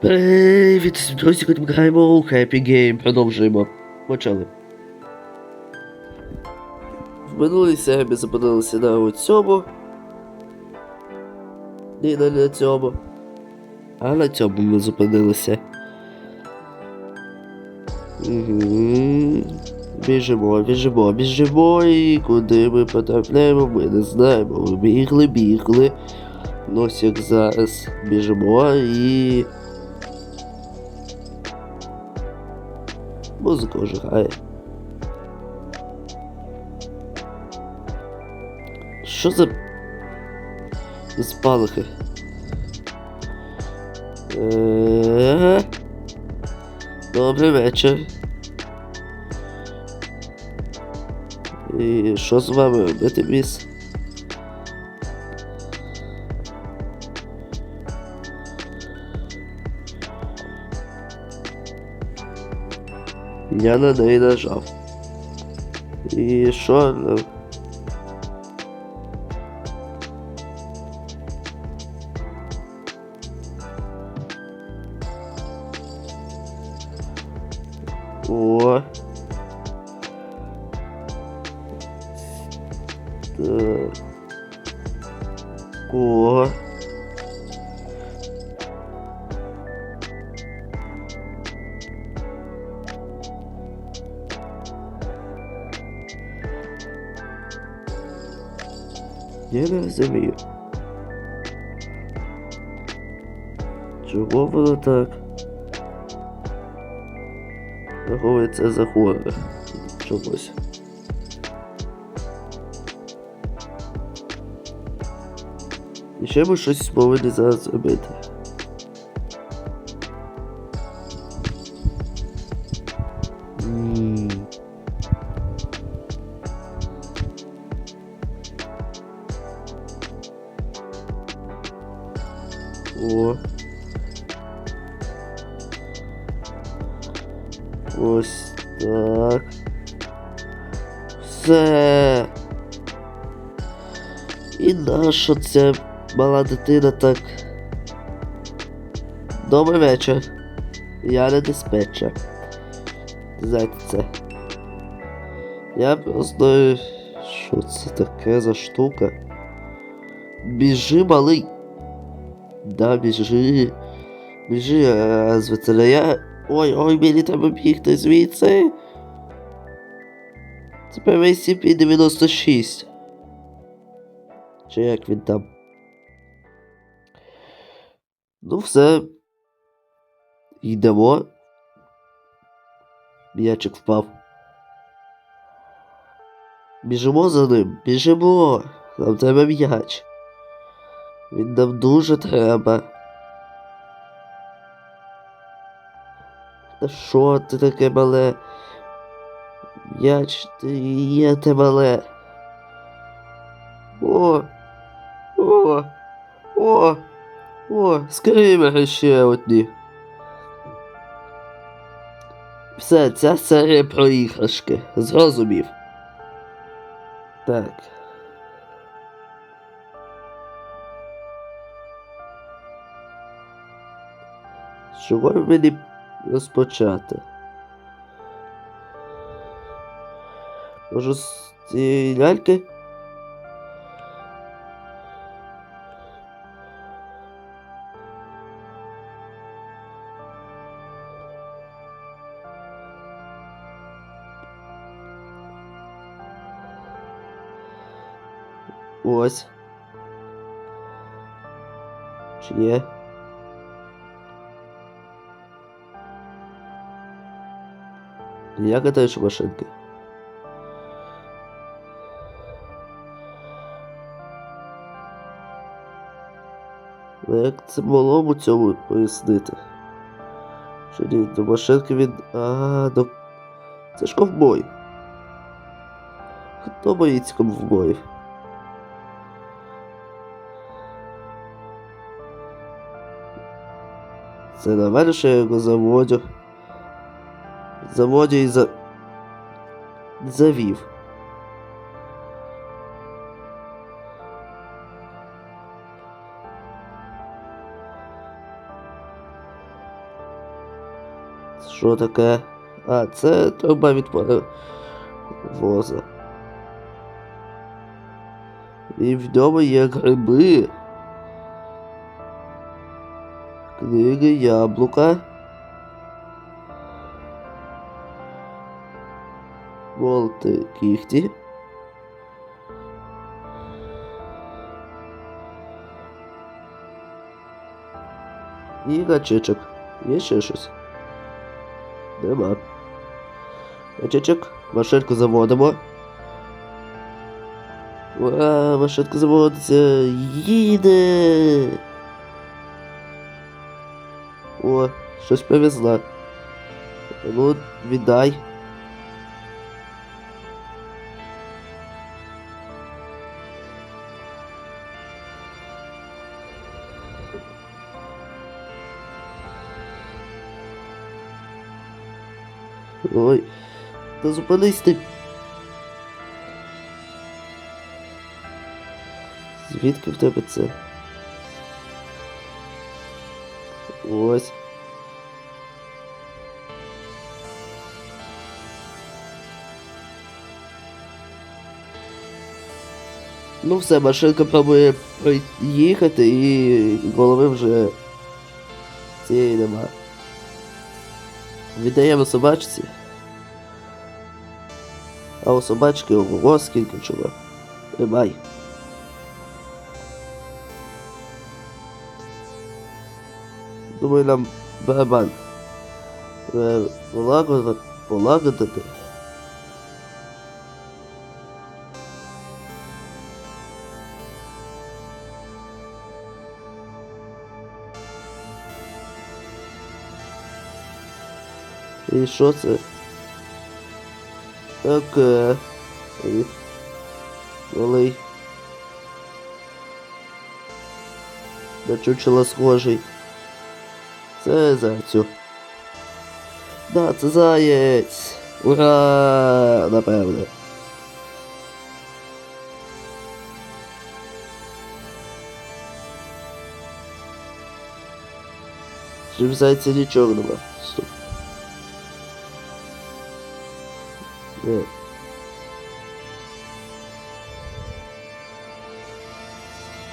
Привіт, друзі, ми граємо у Happy Game. Продовжуємо. Почали. В минулій серії ми зупинилися на цьому. І не на цьому. А на цьому ми зупинилися. Угу. Біжимо, біжимо, біжимо, і куди ми потрапляємо, ми не знаємо. Ми бігли, бігли. Ось як зараз біжимо і. Музика вже грає. Що за спалахи? Е-е-е. Добрий вечір. І що з вами робити, міс? Я на неї нажав. І що? ну, О. не розумію. Чого воно так? Рахується за хворих. Чогось. І ще ми щось повинні зараз зробити. О. Ось так. Все. І наша ця мала дитина так. Добрий вечір. Я не диспетчер. Знаєте це. Я просто. Що це таке за штука? Біжи, малий. Да, біжи. Біжи, а звідси я. Ой, ой, мені треба бігти звідси. Це перший CP96. Чи як він там? Ну, все. Йдемо. М'ячик впав. Біжимо за ним, біжимо. Нам треба м'яч. Він нам дуже треба. Та що ти таке мале? М'яч ти є те мале. О! О! О! О! Скримери ще одні. Все, ця серія про іграшки. Зрозумів. Так. Чого мені розпочати? Може з цієї ляльки? Ось. Чи є? Я катаю машинки. Ну як це малому цьому пояснити? Що ні, до машинки він. А, до. Це ж ковбой. Хто боїться ковбоїв? Це на мене, що я його заводю. Заводю і за. завів. Що таке? А, це труба від воза. І в ньому є гриби. Книги, яблука. Волти кіхті. І гачечок. Є ще щось? Нема. Гачечок. Машинку заводимо. Ура, машинка заводиться. Їде. О, щось привезла. Ну, віддай. Ой, та зупинись ти. Звідки в тебе це? Ось. Ну все, машинка пробує проїхати і голови вже цієї нема. Віддаємо собачці. А у собачки ого, скільки чого. Тримай. Думаю, нам барабан. Е, Полагодити. І що це? Окей. І... Малий. На чучело схожий. Це зайцю. Да, це заєць. Ура! Напевне. Чи в зайця нічого нема? Стоп. Ні.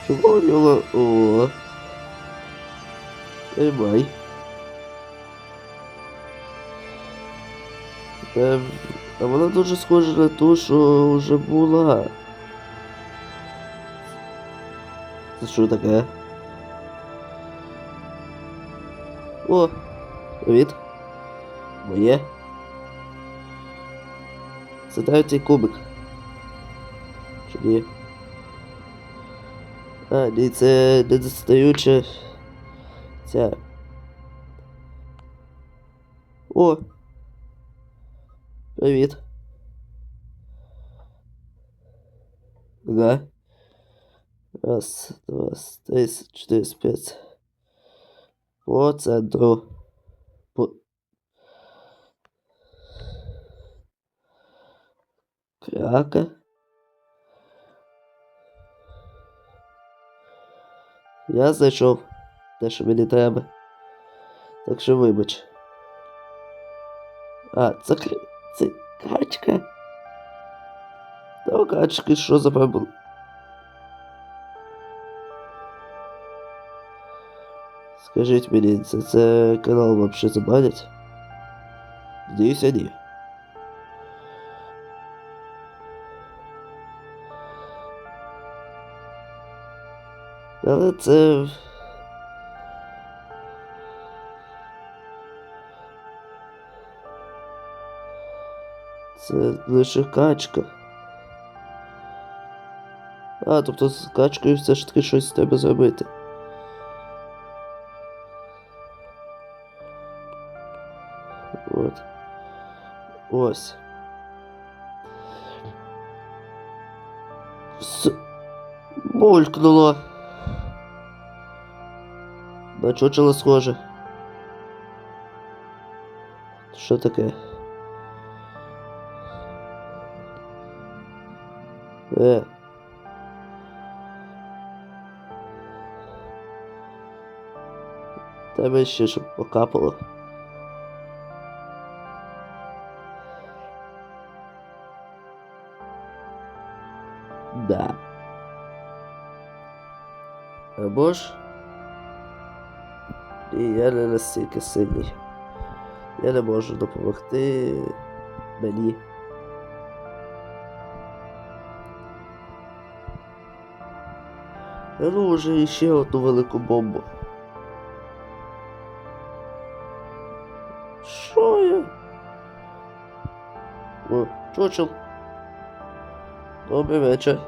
Чого у нього... О. Е, а вона дуже схожа на ту, що вже була. Це що таке? О! Привіт. Моє. Це третій кубик. Чи ні? А, ні, це недостаюча ця. О! Привіт. Ага. Раз, два, три, чотири, п'ять. По центру. Кряка. Я знайшов те, що мені треба. Так що вибач. А, це, кр- це качка. Та у качки що за проблема? Скажіть мені, це, це канал вообще забанять? Надіюся, ні. Але це. Це лише качка. А, тобто з качкою все ж таки щось треба зробити. От. Ось. С... Булькнуло. На чучело схоже. Что такое? Е. Там еще щоб покапало. Да. А ж Ні, я не настільки сильний. Я не можу допомогти мені. Ну вже іще одну велику бомбу. Що я? О, чучел. Добрий вечір.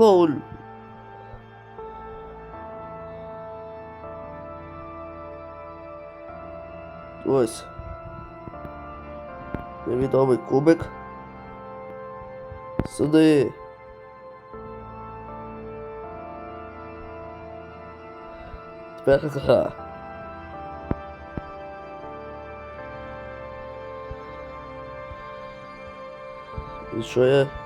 Клоун. Ось. Невідомий кубик. Сюди. Тепер гра. І що я?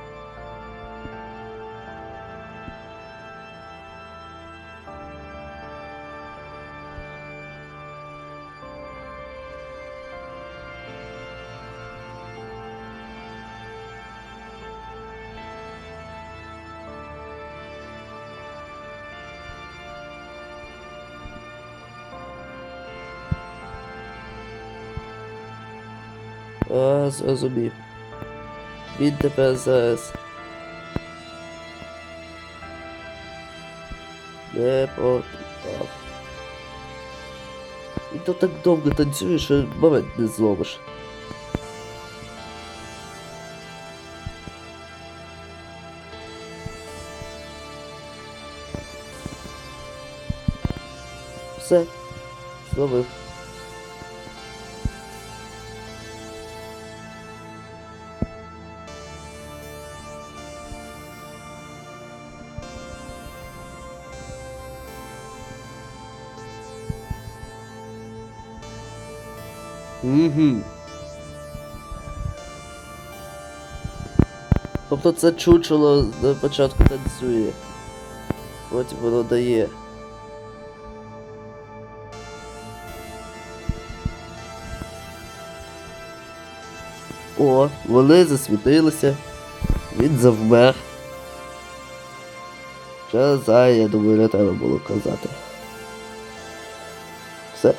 А, зрозумів. Він тепер зараз. Не потрапав. І то так довго танцює, що момент не зловиш. Все. Зловив. Угу. Тобто це чучело на початку танцює. Потім воно дає. О, вони засвітилися. Він завмер. Що за, я думаю, не треба було казати. Все.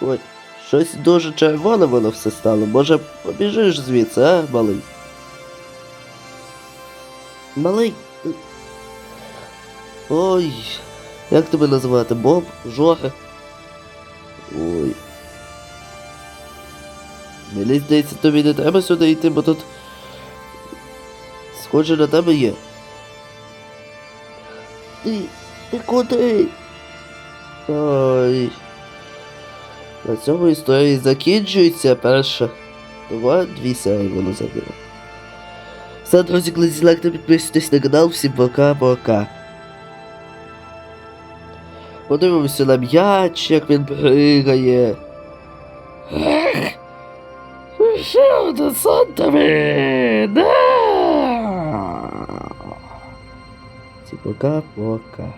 Ой, щось дуже червоне воно все стало. Може побіжиш звідси, а, малий? Малий. Ой. Як тебе називати? Боб? Жора? Ой. Мені здається, тобі не треба сюди йти, бо тут. Схоже на тебе є. Ти. Ти куди? Ой. На цьому історія закінчується перша. Два, дві серії воно забило. Все, друзі, коли зілегте, підписуйтесь на канал, всім пока-пока. Подивимося на м'яч, як він пригає. Ех! Ще один сантиметр! Да! Пока-пока.